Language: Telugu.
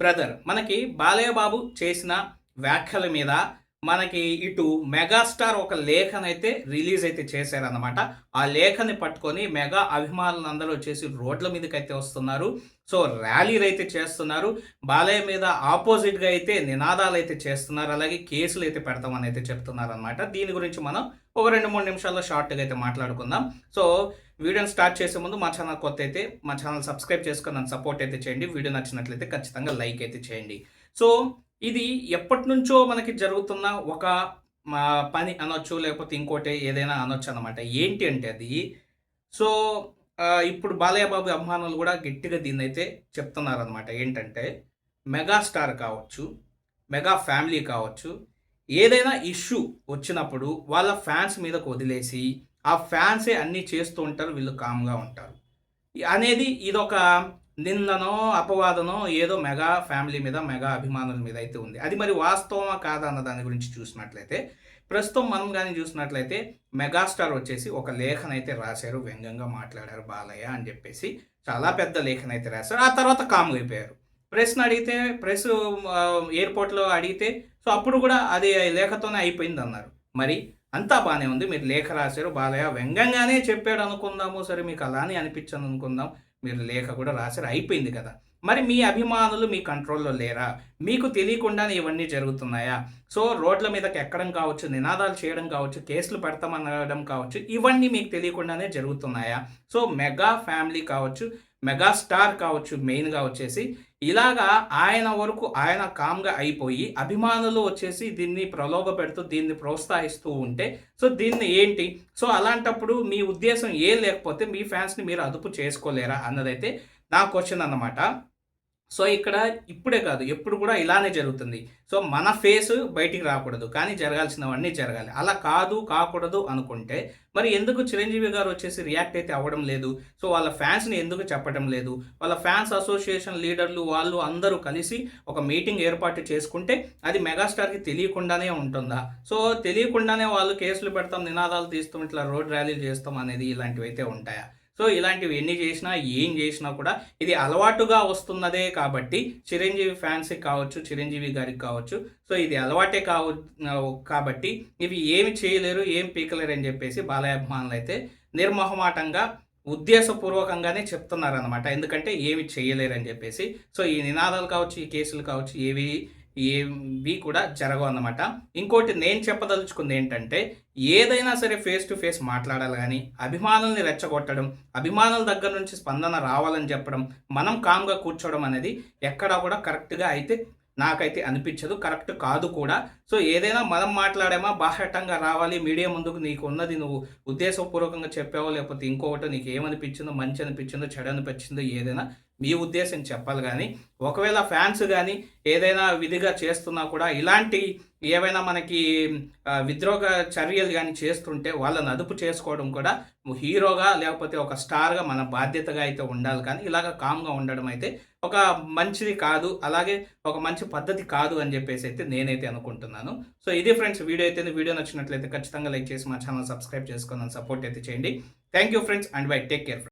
బ్రదర్ మనకి బాలయ్య బాబు చేసిన వ్యాఖ్యల మీద మనకి ఇటు మెగాస్టార్ ఒక లేఖనైతే రిలీజ్ అయితే చేశారనమాట ఆ లేఖని పట్టుకొని మెగా అభిమానులు అందరూ వచ్చేసి రోడ్ల మీదకి అయితే వస్తున్నారు. సో ర్యాలీలు అయితే చేస్తున్నారు. బాలయ్య మీద ఆపోజిట్గా అయితే నినాదాలు అయితే చేస్తున్నారు. అలాగే కేసులు అయితే పెడతామని అయితే చెప్తున్నారు అనమాట దీని గురించి మనం ఒక రెండు మూడు నిమిషాల్లో షార్ట్గా అయితే మాట్లాడుకుందాం. సో వీడియోని స్టార్ట్ చేసే ముందు మా ఛానల్ కొత్త అయితే మా ఛానల్ సబ్స్క్రైబ్ చేసుకొని నన్ను సపోర్ట్ అయితే చేయండి. వీడియో నచ్చినట్లయితే ఖచ్చితంగా లైక్ అయితే చేయండి. సో ఇది ఎప్పటి నుంచో మనకి జరుగుతున్న ఒక మా పని అనొచ్చు లేకపోతే ఇంకోటి ఏదైనా అనొచ్చు అనమాట ఏంటి అంటే అది సో ఇప్పుడు బాలయ్య బాబు అభిమానులు కూడా గట్టిగా దీన్ని అయితే చెప్తున్నారనమాట ఏంటంటే మెగాస్టార్ కావచ్చు మెగా ఫ్యామిలీ కావచ్చు ఏదైనా ఇష్యూ వచ్చినప్పుడు వాళ్ళ ఫ్యాన్స్ మీదకు వదిలేసి ఆ ఫ్యాన్సే అన్నీ చేస్తూ ఉంటారు వీళ్ళు కామ్గా ఉంటారు. అనేది ఇదొక నిందనో అపవాదనో ఏదో మెగా ఫ్యామిలీ మీద మెగా అభిమానుల మీద అయితే ఉంది. అది మరి వాస్తవమా కాదా అన్న దాని గురించి చూసినట్లయితే ప్రస్తుతం మనం కానీ చూసినట్లయితే మెగాస్టార్ వచ్చేసి ఒక లేఖన అయితే రాశారు వ్యంగ్యంగా మాట్లాడారు బాలయ్య అని చెప్పేసి చాలా పెద్ద లేఖన అయితే రాశారు. ఆ తర్వాత కామ్ అయిపోయారు. ప్రెస్ని అడిగితే ప్రెస్ ఎయిర్పోర్ట్లో అడిగితే సో అప్పుడు కూడా అది లేఖతోనే అయిపోయింది అన్నారు మరి అంతా బాగానే ఉంది. మీరు లేఖ రాశారు. బాలయ్య వ్యంగ్యంగానే చెప్పాడు అనుకుందాము. సరే మీకు అలానే అనిపించను అనుకుందాం. మీరు లేఖ కూడా రాశారు. అయిపోయింది కదా. మరి మీ అభిమానులు మీ కంట్రోల్లో లేరా? మీకు తెలియకుండానే ఇవన్నీ జరుగుతున్నాయా? సో రోడ్ల మీదకి ఎక్కడం కావచ్చు నినాదాలు చేయడం కావచ్చు కేసులు పెడతామనడం కావచ్చు ఇవన్నీ మీకు తెలియకుండానే జరుగుతున్నాయా? సో మెగా ఫ్యామిలీ కావచ్చు మెగాస్టార్ కావచ్చు మెయిన్గా వచ్చేసి ఇలాగా ఆయన వరకు ఆయన కామ్గా అయిపోయి అభిమానులు వచ్చేసి దీన్ని ప్రలోభ పెడుతూ దీన్ని ప్రోత్సహిస్తూ ఉంటే సో దీన్ని ఏంటి? సో అలాంటప్పుడు మీ ఉద్దేశం ఏం లేకపోతే మీ ఫ్యాన్స్ని మీరు అదుపు చేసుకోలేరా అన్నదైతే నా క్వశ్చన్ అన్నమాట. సో ఇక్కడ ఇప్పుడే కాదు ఎప్పుడు కూడా ఇలానే జరుగుతుంది. సో మన ఫేస్ బయటికి రాకూడదు కానీ జరగాల్సినవన్నీ జరగాలి. అలా కాదు కాకూడదు అనుకుంటే మరి ఎందుకు చిరంజీవి గారు వచ్చేసి రియాక్ట్ అయితే అవ్వడం లేదు? సో వాళ్ళ ఫ్యాన్స్ని ఎందుకు చెప్పడం లేదు? వాళ్ళ ఫ్యాన్స్ అసోసియేషన్ లీడర్లు వాళ్ళు అందరూ కలిసి ఒక మీటింగ్ ఏర్పాటు చేసుకుంటే అది మెగాస్టార్కి తెలియకుండానే ఉంటుందా? సో తెలియకుండానే వాళ్ళు కేసులు పెడతాం నినాదాలు తీస్తాం ఇట్లా రోడ్ ర్యాలీలు చేస్తాం అనేది ఇలాంటివి అయితే ఉంటాయా? సో ఇలాంటివి ఎన్ని చేసినా ఏం చేసినా కూడా ఇది అలవాటుగా వస్తున్నదే కాబట్టి చిరంజీవి ఫ్యాన్స్కి కావచ్చు చిరంజీవి గారికి కావచ్చు. సో ఇది అలవాటే కావ కాబట్టి ఇవి ఏమి చేయలేరు ఏం పీకలేరు అని చెప్పేసి బాలయ్య అభిమానులు అయితే నిర్మోహమాటంగా ఉద్దేశపూర్వకంగానే చెప్తున్నారనమాట ఎందుకంటే ఏమి చేయలేరని చెప్పేసి. సో ఈ నినాదాలు కావచ్చు ఈ కేసులు కావచ్చు ఏవి ఏవి కూడా జరగవు అన్నమాట. ఇంకోటి నేను చెప్పదలుచుకుంది ఏంటంటే ఏదైనా సరే ఫేస్ టు ఫేస్ మాట్లాడాలి కానీ అభిమానుల్ని రెచ్చగొట్టడం అభిమానుల దగ్గర నుంచి స్పందన రావాలని చెప్పడం మనం కామ్గా కూర్చోవడం అనేది ఎక్కడా కూడా కరెక్ట్గా అయితే నాకైతే అనిపించదు కరెక్ట్ కాదు కూడా. సో ఏదైనా మనం మాట్లాడామా బాహటంగా రావాలి మీడియా ముందుకు నీకు ఉన్నది నువ్వు ఉద్దేశపూర్వకంగా చెప్పావో లేకపోతే ఇంకొకటి నీకు ఏమనిపించిందో మంచి అనిపించిందో చెడు అనిపించిందో ఏదైనా మీ ఉద్దేశం చెప్పాలి కానీ ఒకవేళ ఫ్యాన్స్ కానీ ఏదైనా విధిగా చేస్తున్నా కూడా ఇలాంటి ఏవైనా మనకి విద్రోహ చర్యలు కానీ చేస్తుంటే వాళ్ళని అదుపు చేసుకోవడం కూడా హీరోగా లేకపోతే ఒక స్టార్గా మన బాధ్యతగా అయితే ఉండాలి. కానీ ఇలాగ కామ్గా ఉండడం అయితే ఒక మంచిది కాదు అలాగే ఒక మంచి పద్ధతి కాదు అని చెప్పేసి అయితే నేనైతే అనుకుంటున్నాను. సో ఇది ఫ్రెండ్స్ వీడియో అయితే వీడియో నచ్చినట్లయితే ఖచ్చితంగా లైక్ చేసి మా ఛానల్ సబ్స్క్రైబ్ చేసుకొని సపోర్ట్ అయితే చేయండి. Thank you friends and bye take care